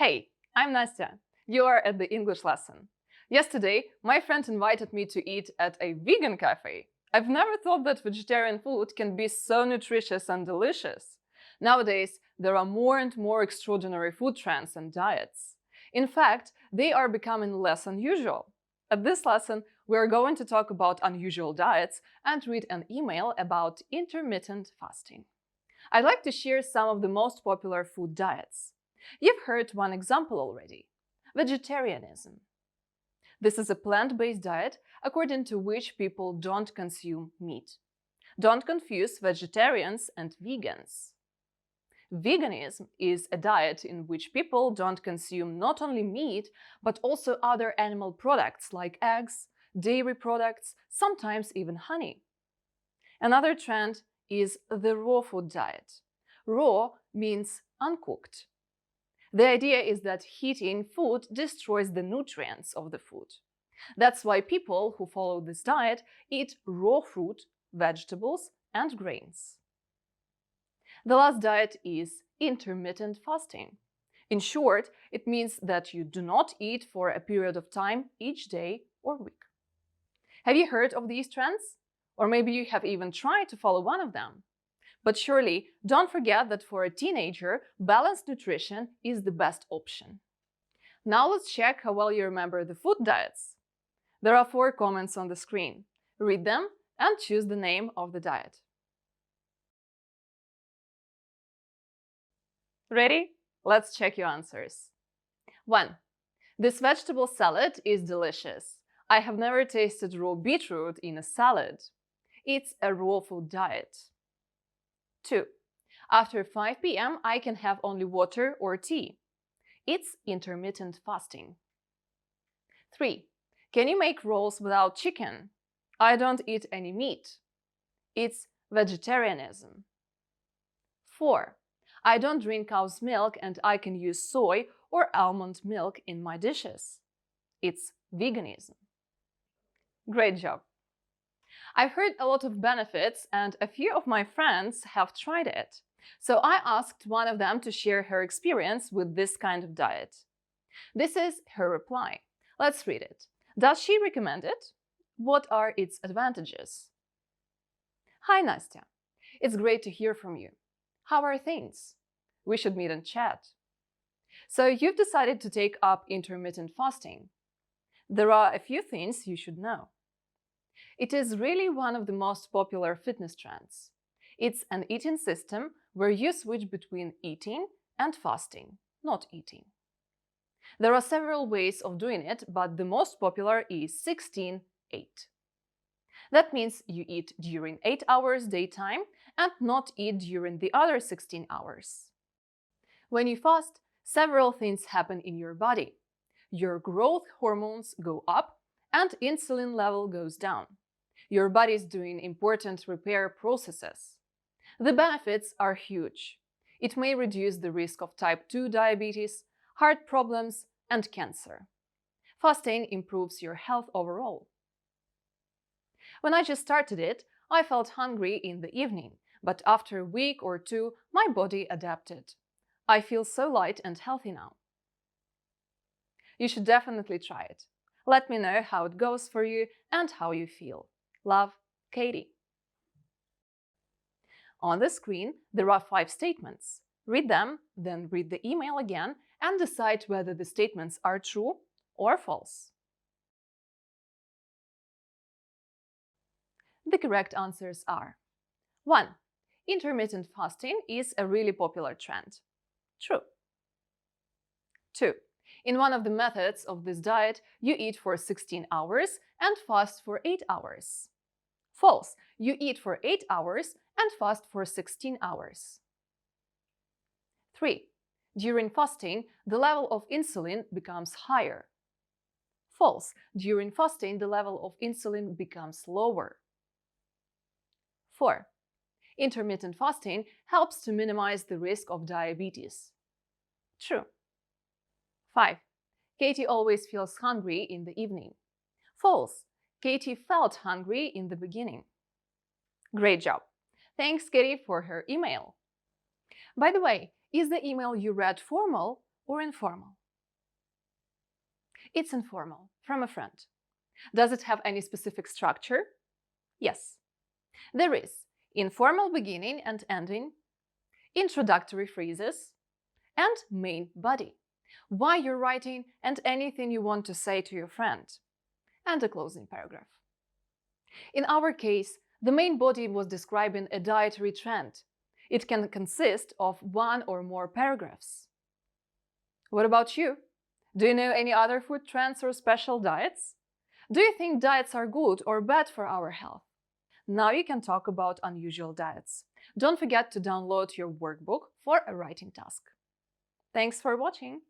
Hey, I'm Nastya. You are at the English lesson. Yesterday, my friend invited me to eat at a vegan cafe. I've never thought that vegetarian food can be so nutritious and delicious. Nowadays, there are more and more extraordinary food trends and diets. In fact, they are becoming less unusual. At this lesson, we are going to talk about unusual diets and read an email about intermittent fasting. I'd like to share some of the most popular food diets. You've heard one example already vegetarianism. This is a plant based diet according to which people don't consume meat. Don't confuse vegetarians and vegans. Veganism is a diet in which people don't consume not only meat, but also other animal products like eggs, dairy products, sometimes even honey. Another trend is the raw food diet. Raw means uncooked. The idea is that heating food destroys the nutrients of the food. That's why people who follow this diet eat raw fruit, vegetables, and grains. The last diet is intermittent fasting. In short, it means that you do not eat for a period of time each day or week. Have you heard of these trends? Or maybe you have even tried to follow one of them. But surely, don't forget that for a teenager, balanced nutrition is the best option. Now let's check how well you remember the food diets. There are four comments on the screen. Read them and choose the name of the diet. Ready? Let's check your answers. 1. This vegetable salad is delicious. I have never tasted raw beetroot in a salad. It's a raw food diet. 2. After 5 p.m., I can have only water or tea. It's intermittent fasting. 3. Can you make rolls without chicken? I don't eat any meat. It's vegetarianism. 4. I don't drink cow's milk and I can use soy or almond milk in my dishes. It's veganism. Great job! I've heard a lot of benefits and a few of my friends have tried it. So I asked one of them to share her experience with this kind of diet. This is her reply. Let's read it. Does she recommend it? What are its advantages? Hi, Nastya. It's great to hear from you. How are things? We should meet and chat. So, you've decided to take up intermittent fasting. There are a few things you should know. It is really one of the most popular fitness trends. It's an eating system where you switch between eating and fasting, not eating. There are several ways of doing it, but the most popular is 16 8. That means you eat during 8 hours daytime and not eat during the other 16 hours. When you fast, several things happen in your body. Your growth hormones go up and insulin level goes down. Your body is doing important repair processes. The benefits are huge. It may reduce the risk of type 2 diabetes, heart problems, and cancer. Fasting improves your health overall. When I just started it, I felt hungry in the evening, but after a week or two, my body adapted. I feel so light and healthy now. You should definitely try it. Let me know how it goes for you and how you feel. Love, Katie. On the screen, there are five statements. Read them, then read the email again and decide whether the statements are true or false. The correct answers are 1. Intermittent fasting is a really popular trend. True. 2. In one of the methods of this diet, you eat for 16 hours and fast for 8 hours. False. You eat for 8 hours and fast for 16 hours. 3. During fasting, the level of insulin becomes higher. False. During fasting, the level of insulin becomes lower. 4. Intermittent fasting helps to minimize the risk of diabetes. True. 5. Katie always feels hungry in the evening. False. Katie felt hungry in the beginning. Great job. Thanks, Katie, for her email. By the way, is the email you read formal or informal? It's informal, from a friend. Does it have any specific structure? Yes. There is informal beginning and ending, introductory phrases, and main body. Why you're writing and anything you want to say to your friend, and a closing paragraph. In our case, the main body was describing a dietary trend. It can consist of one or more paragraphs. What about you? Do you know any other food trends or special diets? Do you think diets are good or bad for our health? Now you can talk about unusual diets. Don't forget to download your workbook for a writing task. Thanks for watching!